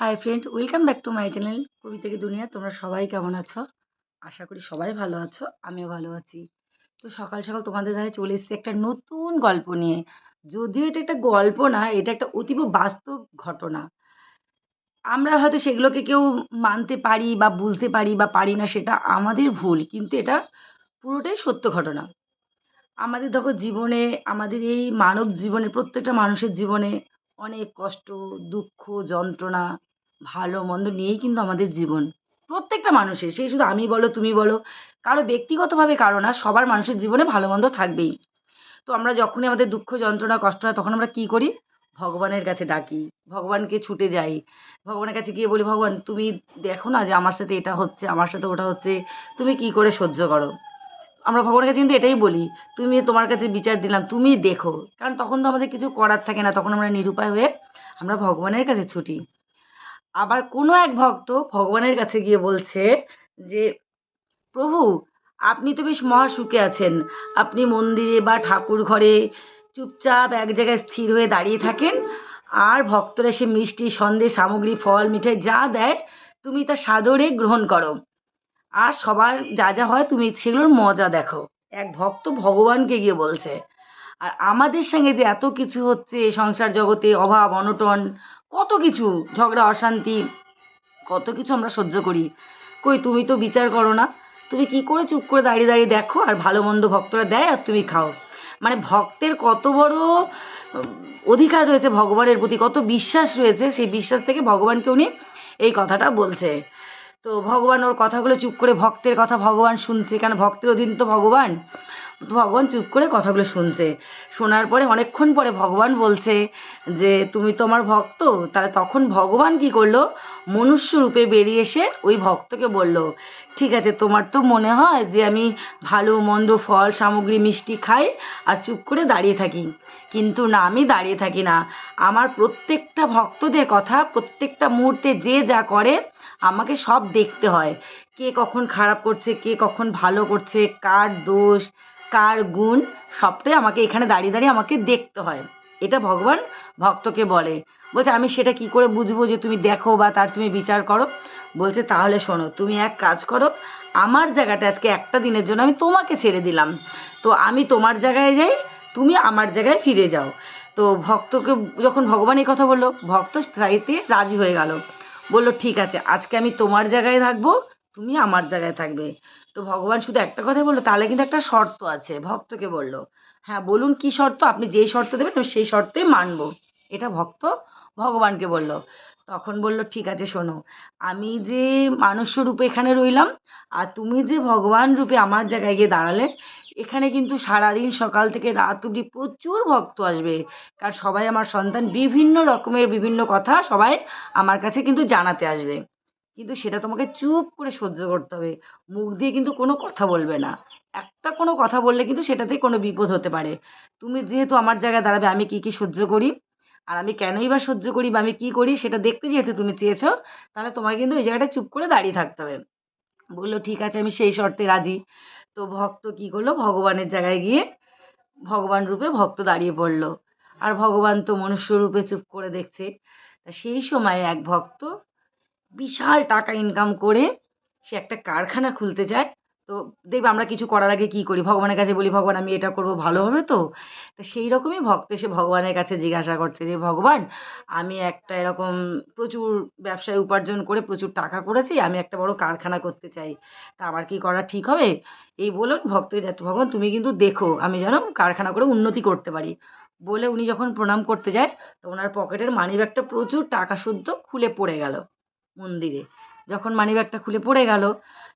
Hi friend welcome back to my channel Kobita থেকে দুনিয়া। তোমরা সবাই কেমন আছো? আশা করি সবাই ভালো আছো, আমিও ভালো আছি। তো সকাল সকাল তোমাদের ধারে চলে এসেছি একটা নতুন গল্প নিয়ে। যদিও এটা একটা গল্প না, এটা একটা অতীব বাস্তব ঘটনা। আমরা হয়তো সেগুলোকে কেউ মানতে পারি বা বুঝতে পারি বা পারি না, সেটা আমাদের ভুল, কিন্তু এটা পুরোটাই সত্য ঘটনা। আমাদের দেখো জীবনে, আমাদের এই মানব জীবনে, প্রত্যেকটা মানুষের জীবনে অনেক কষ্ট, দুঃখ, যন্ত্রণা ভালো মন্দ নিয়েই কিন্তু আমাদের জীবন। প্রত্যেকটা মানুষের সেই শুধু আমি বলো, তুমি বলো, কারও ব্যক্তিগতভাবে কারও না, সবার মানুষের জীবনে ভালো মন্দ থাকবেই। তো আমরা যখনই আমাদের দুঃখ, যন্ত্রণা, কষ্ট হয়, তখন আমরা কী করি? ভগবানের কাছে ডাকি, ভগবানকে ছুটে যাই। ভগবানের কাছে গিয়ে বলি, ভগবান, তুমি দেখো না যে আমার সাথে এটা হচ্ছে, আমার সাথে ওটা হচ্ছে, তুমি কী করে সহ্য করো? আমরা ভগবানের কাছে কিন্তু এটাই বলি, তুমি তোমার কাছে বিচার দিলাম, তুমি দেখো। কারণ তখন তো আমাদের কিছু করার থাকে না, তখন আমরা নিরুপায় হয়ে আমরা ভগবানের কাছে ছুটি। আবার কোনো এক ভক্ত ভগবানের কাছে গিয়ে বলছে যে, প্রভু, আপনি তো বেশ মহা সুখে আছেন। আপনি মন্দিরে বা ঠাকুর ঘরে চুপচাপ এক জায়গায় স্থির হয়ে দাঁড়িয়ে থাকেন। আর ভক্তরা সে মিষ্টি, সন্দেশ, সামগ্রী, ফল, মিঠাই যা দেয়, তুমি তা সাদরে গ্রহণ করো। আর সবার যা যা হয় তুমি সেগুলোর মজা দেখো। এক ভক্ত ভগবানকে গিয়ে বলছে। আর আমাদের সঙ্গে যে এত কিছু হচ্ছে সংসার জগতে, অভাব, অনটন কত কিছু, ঝগড়া, অশান্তি, কত কিছু আমরা সহ্য করি। কই, তুমি তো বিচার করো না। তুমি কি করে চুপ করে দাঁড়িয়ে দাঁড়িয়ে দেখো আর ভালো মন্দ ভক্তরা দেয় আর তুমি খাও? মানে ভক্তের কত বড় অধিকার রয়েছে ভগবানের প্রতি, কত বিশ্বাস রয়েছে, সেই বিশ্বাস থেকে ভগবানকে উনি এই কথাটা বলছে। তো ভগবান ওর কথাগুলো চুপ করে ভক্তের কথা ভগবান শুনছে, কেন ভক্তের অধীন তো ভগবান? ভগবান চুপ করে কথাগুলো শুনছে। শোনার পরে অনেকক্ষণ পরে ভগবান বলছে যে, তুমি তো আমার ভক্ত তাহলে তখন ভগবান কি করল? মনুষ্য রূপে বেরিয়ে এসে ওই ভক্তকে বলল, ঠিক আছে, তোমার তো মনে হয় যে আমি ভালো, মন্দ, ফল, সামগ্রী, মিষ্টি খাই আর চুপ করে দাঁড়িয়ে থাকি। কিন্তু না, আমি দাঁড়িয়ে থাকি না। আমার প্রত্যেকটা ভক্তদের কথা, প্রত্যেকটা মুহূর্তে যে যা করে, আমাকে সব দেখতে হয়। কে কখন খারাপ করছে, কে কখন ভালো করছে, কার দোষ কার গুণ সবটাই আমাকে এখানে দাঁড়িয়ে দাঁড়িয়ে আমাকে দেখতে হয়। এটা ভগবান ভক্তকে বলে। বলছে, আমি সেটা কি করে বুঝব যে তুমি দেখো বা তার তুমি বিচার করো? বলছে, তাহলে শোনো, তুমি এক কাজ করো, আমার জায়গাটা আজকে একটা দিনের জন্য আমি তোমাকে ছেড়ে দিলাম। তো আমি তোমার জায়গায় যাই, তুমি আমার জায়গায় ফিরে যাও। তো ভক্তকে, যখন ভগবান এই কথা বলল, ভক্ত চাইতে রাজি হয়ে গেল। বলল, ঠিক আছে, আজকে আমি তোমার জায়গায় থাকব, তুমি আমার জায়গায় থাকবে। তো ভগবান শুধু একটা কথাই বলল, তাহলে কিন্তু একটা শর্ত আছে, ভক্তকে বলল। হ্যাঁ বলুন কি শর্ত? আপনি যেই শর্ত দেবেন, আমি সেই শর্তেই মানবো। এটা ভক্ত ভগবানকে বলল। তখন বলল, ঠিক আছে, শোনো, আমি যে মানুষ্য রূপে এখানে রইলাম, আর তুমি যে ভগবান রূপে আমার জায়গায় গিয়ে দাঁড়ালে, এখানে কিন্তু সারাদিন সকাল থেকে রাত অবধি প্রচুর ভক্ত আসবে। কারণ সবাই আমার সন্তান, বিভিন্ন রকমের বিভিন্ন কথা সবাই আমার কাছে কিন্তু জানাতে আসবে। কিন্তু সেটা তোমাকে চুপ করে সহ্য করতে হবে। মুখ দিয়ে কিন্তু কোনো কথা বলবে না। একটা কোনো কথা বললে কিন্তু সেটাতে কোনো বিপদ হতে পারে। তুমি যেহেতু আমার জায়গায় দাঁড়াবে, আমি কী কী সহ্য করি? আর আমি কেনই বা সহ্য করি বা আমি কী করি সেটা দেখতে যেহেতু তুমি চেয়েছো, তাহলে তোমাকে কিন্তু ওই জায়গাটায় চুপ করে দাঁড়িয়ে থাকতে হবে। বলল, ঠিক আছে, আমি সেই শর্তে রাজি। তো ভক্ত কী করল? ভগবানের জায়গায় গিয়ে ভগবান রূপে ভক্ত দাঁড়িয়ে পড়ল। আর ভগবান তো মনুষ্য রূপে চুপ করে দেখছে। তা সেই সময় এক ভক্ত বিশাল টাকা ইনকাম করে সে একটা কারখানা খুলতে চায় তো দেখবে আমরা কিছু করার আগে কী করি? ভগবানের কাছে বলি, ভগবান, আমি এটা করব, ভালো হবে তো? তো সেই রকমই ভক্ত এসে ভগবানের কাছে জিজ্ঞাসা করছে যে, ভগবান, আমি একটা এরকম প্রচুর ব্যবসায় উপার্জন করে প্রচুর টাকা করেছি, আমি একটা বড় কারখানা করতে চাই। তা আমার কি করা ঠিক হবে? এই বলে ভক্ত ভগবান, তুমি কিন্তু দেখো, আমি যেন কারখানা করে উন্নতি করতে পারি। বলে উনি যখন প্রণাম করতে যায়, তো ওনার পকেটের মানি ব্যাগটা প্রচুর টাকা শুদ্ধ খুলে পড়ে গেল। মন্দিরে। যখন মানিব্যাগটা খুলে পড়ে গেল,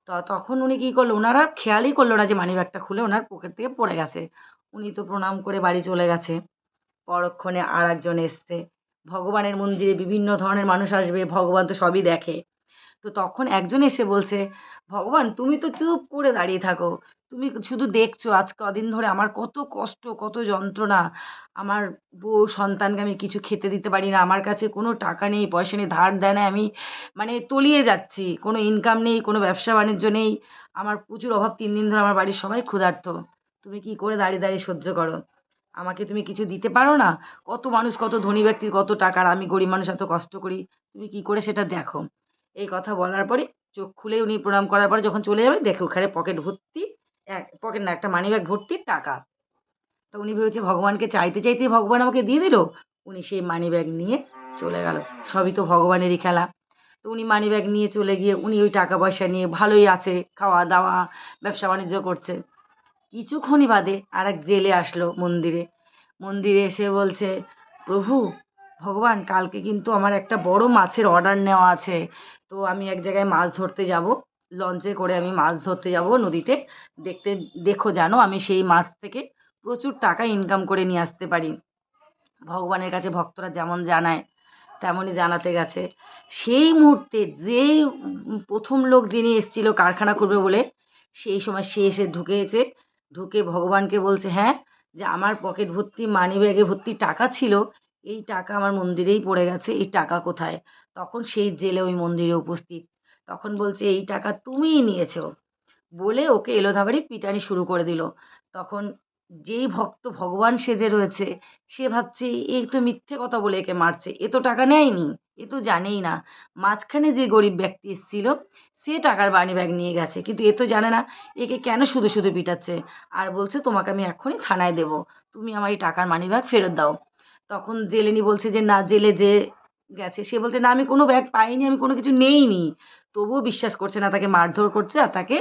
তো তখন উনি কী করল ওনার আর খেয়ালই করল না যে মানিব্যাগটা খুলে ওনার পকেট থেকে পড়ে গেছে। উনি তো প্রণাম করে বাড়ি চলে গেছে। পরক্ষণে আর একজন এসছে। ভগবানের মন্দিরে বিভিন্ন ধরনের মানুষ আসবে, ভগবান তো সবই দেখে। তো তখন একজন এসে বলছে, ভগবান, তুমি তো চুপ করে দাঁড়িয়ে থাকো। তুমি শুধু দেখছ আজ কদিন ধরে আমার কত কষ্ট, কত যন্ত্রণা। আমার বউ সন্তানকে আমি কিছু খেতে দিতে পারি না, আমার কাছে কোনো টাকা নেই, পয়সা নেই, ধার দেয় না, আমি মানে তলিয়ে যাচ্ছি। কোনো ইনকাম নেই, কোনো ব্যবসা বাণিজ্য নেই। আমার প্রচুর অভাব, তিন দিন ধরে আমার বাড়ির সবাই ক্ষুধার্ত। তুমি কি করে দাঁড়িয়ে দাঁড়িয়ে সহ্য করো? আমাকে তুমি কিছু দিতে পারো না? কত মানুষ, কত ধনী ব্যক্তির কত টাকার আমি গরিব মানুষ এত কষ্ট করি? তুমি কী করে সেটা দেখো? এই কথা বলার পরে চোখ খুলে উনি প্রণাম করার পরে যখন চলে যাবে, দেখে ওখানে পকেট ভর্তি এক, পকেট না, একটা মানি ব্যাগ ভর্তি টাকা। তো উনি ভেবেছে ভগবানকে চাইতে চাইতেই ভগবান আমাকে দিয়ে দিল। উনি সেই মানি ব্যাগ নিয়ে চলে গেল। সবই তো ভগবানেরই খেলা। তো উনি মানি ব্যাগ নিয়ে চলে গিয়ে উনি ওই টাকা পয়সা নিয়ে ভালোই আছে, খাওয়া দাওয়া, ব্যবসা বাণিজ্য করছে। কিছুক্ষণই বাদে আর এক জেলে আসলো মন্দিরে। মন্দিরে এসে বলছে, প্রভু, ভগবান, কালকে কিন্তু আমার একটা বড় মাছের অর্ডার নেওয়া আছে। তো আমি এক জায়গায় মাছ ধরতে যাব। লঞ্চে করে আমি মাছ ধরতে যাব নদীতে। দেখতে, দেখো জানো, আমি সেই মাছ থেকে প্রচুর টাকা ইনকাম করে নিয়ে আসতে পারি। ভগবানের কাছে ভক্তরা যেমন জানায়, তেমনই জানাতে গেছে। সেই মুহূর্তে যেই প্রথম লোক যিনি এসেছিল কারখানা করবে বলে, সেই সময় সে এসে ঢুকেছে। ঢুকে ভগবানকে বলছে হ্যাঁ যে আমার পকেট ভর্তি মানি ব্যাগে ভর্তি টাকা ছিল, এই টাকা আমার মন্দিরেই পড়ে গেছে, এই টাকা কোথায়? তখন সেই জেলে ওই মন্দিরে উপস্থিত। তখন বলছে, এই টাকা তুমিই নিয়েছো। বলে ওকে এলোধাবাড়ি পিটানি শুরু করে দিল। তখন যেই ভক্ত ভগবান সেজে রয়েছে, সে ভাবছে, এ তো মিথ্যে কথা বলে একে মারছে। এ তো টাকা নেয়নি, এ তো জানেই না। মাঝখানে যে গরিব ব্যক্তি এসেছিল, সে টাকার বানি ব্যাগ নিয়ে গেছে। কিন্তু এ তো জানে না, একে কেন শুধু শুধু পিটাচ্ছে। আর বলছে, তোমাকে আমি এক্ষুনি থানায় দেবো। তুমি আমার এই টাকার মানি ব্যাগ ফেরত দাও। তখন জেলেনি বলছে যে, না, জেলে যে গেছে, সে বলছে, না, আমি কোনো ব্যাগ পাইনি, আমি কোনো কিছু নেইনি। তবুও বিশ্বাস করছে না, তাকে মারধর করছে আর তাকে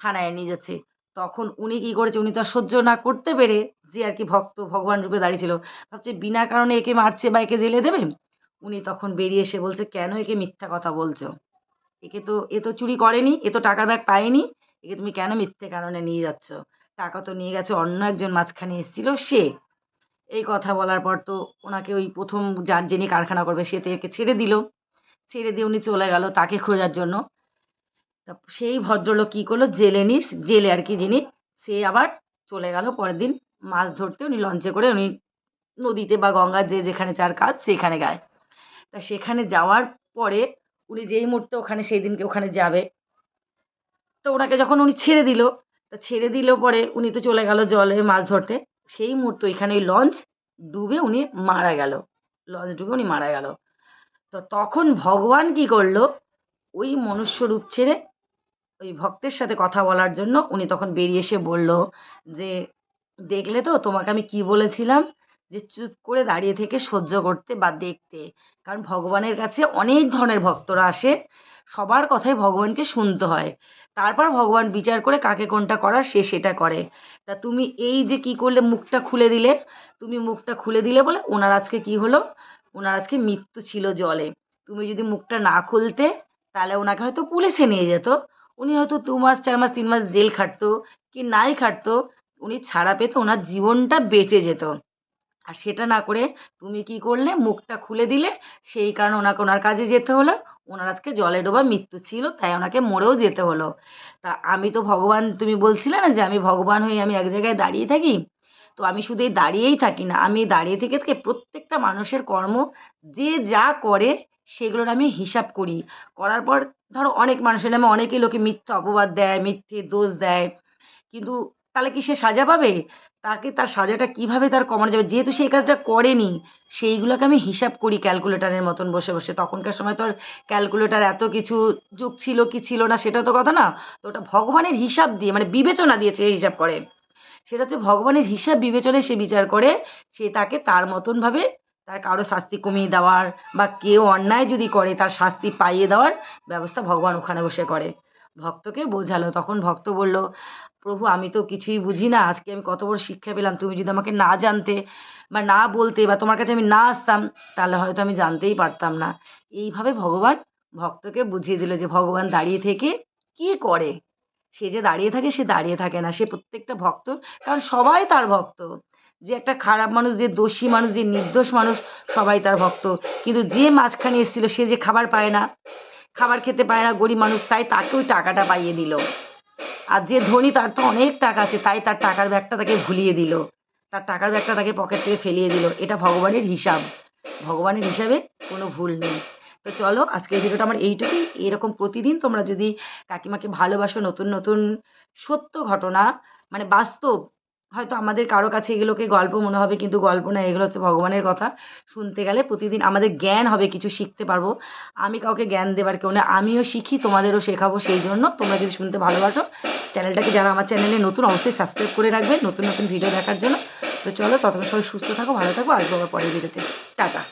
থানায় নিয়ে যাচ্ছে। তখন উনি কী করেছে? উনি তো আর সহ্য না করতে পেরে যে আর কি ভক্ত ভগবান রূপে দাঁড়িয়েছিল ভাবছে বিনা কারণে একে মারছে বা একে জেলে দেবে? উনি তখন বেরিয়ে এসে বলছে, কেন একে মিথ্যা কথা বলছো? একে তো, এ তো চুরি করেনি, এ তো টাকা ব্যাগ পায়নি, একে তুমি কেন মিথ্যে কারণে নিয়ে যাচ্ছ? টাকা তো নিয়ে গেছে অন্য একজন মাঝখানে এসেছিল সে। এই কথা বলার পর তো ওনাকে ওই প্রথম যার যিনি কারখানা করবে, সে তো একে ছেড়ে দিল। ছেড়ে দিয়ে উনি চলে গেল তাকে খোঁজার জন্য। তা সেই ভদ্রলোক কী করল? জেলে নিস জেলে আর কি যিনি, সে আবার চলে গেল। পরের দিন মাছ ধরতে উনি লঞ্চে করে উনি নদীতে বা গঙ্গার যে যেখানে যার কাজ সেখানে গায় তা সেখানে যাওয়ার পরে উনি যেই মুহূর্তে ওখানে সেই দিনকে ওখানে যাবে। তো ওনাকে যখন উনি ছেড়ে দিল, তা ছেড়ে দিল পরে উনি তো চলে গেল জলে মাছ ধরতে। সেই মুহূর্তে ওইখানে ওই লঞ্চ ডুবে উনি মারা গেল। লঞ্চ ডুবে উনি মারা গেল। তো তখন ভগবান কী করল? ওই মনুষ্য রূপ ছেড়ে ওই ভক্তের সাথে কথা বলার জন্য উনি তখন বেরিয়ে এসে বলল যে, দেখলে তো তোমাকে আমি কি বলেছিলাম? যে চুপ করে দাঁড়িয়ে থেকে সহ্য করতে বা দেখতে। কারণ ভগবানের কাছে অনেক ধরনের ভক্তরা আসে। সবার কথাই ভগবানকে শুনতে হয়। তারপর ভগবান বিচার করে কাকে কোনটা করার, সে সেটা করে। তা তুমি এই যে কি করলে, মুখটা খুলে দিলে? তুমি মুখটা খুলে দিলে বলে, ওনার আজকে কি হলো? ওনার আজকে মৃত্যু ছিল জলে। তুমি যদি মুখটা না খুলতে, তাহলে ওনাকে হয়তো পুলিশে নিয়ে যেত। উনি হয়তো দু মাস, চার মাস, তিন মাস জেল খাটতো কি নাই খাটতো, উনি ছাড়া পেতো, ওনার জীবনটা বেঁচে যেত। আর সেটা না করে তুমি কি করলে, মুখটা খুলে দিলে, সেই কারণে ওনাকে ওনার কাজে যেতে হলো। ওনার আজকে জলে ডোবা মৃত্যু ছিল, তাই ওনাকে মরেও যেতে হলো। তা আমি তো ভগবান, তুমি বলছিলে না যে আমি ভগবান হয়ে আমি এক জায়গায় দাঁড়িয়ে থাকি? তো আমি শুধু এই দাঁড়িয়েই থাকি না, আমি দাঁড়িয়ে থেকে থেকে প্রত্যেকটা মানুষের কর্ম যে যা করে সেগুলোর আমি হিসাব করি। করার পর ধরো অনেক মানুষের নামে অনেকেই লোকে মিথ্যা অপবাদ দেয়, মিথ্যে দোষ দেয়। কিন্তু তাহলে কি সে সাজা পাবে? তাকে তার সাজাটা কীভাবে তার কমানো যাবে? যেহেতু সে এই কাজটা করেনি, সেইগুলোকে আমি হিসাব করি ক্যালকুলেটারের মতন বসে বসে। তখনকার সময় তো আর ক্যালকুলেটার এত কিছু যুগ ছিল কি ছিল না, সেটা তো কথা না। তো ওটা ভগবানের হিসাব দিয়ে মানে বিবেচনা দিয়ে সে হিসাব করে। সেটা হচ্ছে ভগবানের হিসাব বিবেচনায় সে বিচার করে, সে তাকে তার মতনভাবে তার কারও শাস্তি কমিয়ে দেওয়ার বা কেউ অন্যায় যদি করে তার শাস্তি পাইয়ে দেওয়ার ব্যবস্থা ভগবান ওখানে বসে করে। ভক্তকে বোঝালো, তখন ভক্ত বলল, প্রভু, আমি তো কিছুই বুঝি না, আজকে আমি কত বড় শিক্ষা পেলাম, তুমি যদি আমাকে না জানতে বা না বলতে বা তোমার কাছে আমি না আসতাম, তাহলে হয়তো আমি জানতেই পারতাম না। এইভাবে ভগবান ভক্তকে বুঝিয়ে দিল যে ভগবান দাঁড়িয়ে থেকে কী করে? সে যে দাঁড়িয়ে থাকে, সে দাঁড়িয়ে থাকে না। সে প্রত্যেকটা ভক্ত, কারণ সবাই তার ভক্ত। যে একটা খারাপ মানুষ, যে দোষী মানুষ, যে নির্দোষ মানুষ, সবাই তার ভক্ত। কিন্তু যে মাঝখানে এসেছিল, সে যে খাবার পায় না, খাবার খেতে পায় না, গরিব মানুষ, তাই তাকে ওই টাকাটা পাইয়ে দিল। আর যে ধনী, তার তো অনেক টাকা আছে, তাই তার টাকার ব্যাগটা তাকে ভুলিয়ে দিল। তার টাকার ব্যাগটা তাকে পকেট থেকে ফেলিয়ে দিল। এটা ভগবানের হিসাব। ভগবানের হিসাবে কোনো ভুল নেই। তো চলো, আজকের ভিডিওটা আমার এইটুকুই। এরকম প্রতিদিন তোমরা যদি কাকিমাকে ভালোবাসো নতুন নতুন সত্য ঘটনা মানে বাস্তব, হয়তো আমাদের কারও কাছে এগুলোকে গল্প মনে হবে, কিন্তু গল্প না, এগুলো হচ্ছে ভগবানের কথা। শুনতে গেলে প্রতিদিন আমাদের জ্ঞান হবে, কিছু শিখতে পারব। আমি কাউকে জ্ঞান দেবার কেউ না, আমিও শিখি, তোমাদেরও শেখাবো, সেই জন্য তোমরা যদি শুনতে ভালোবাসো, চ্যানেলটাকে যারা আমার চ্যানেলে নতুন, অবশ্যই সাবস্ক্রাইব করে রাখবে নতুন নতুন ভিডিও দেখার জন্য। তো চলো, ততক্ষণ সবাই সুস্থ থাকো, ভালো থাকো, আসব আবার পরের ভিডিওতে। টাটা।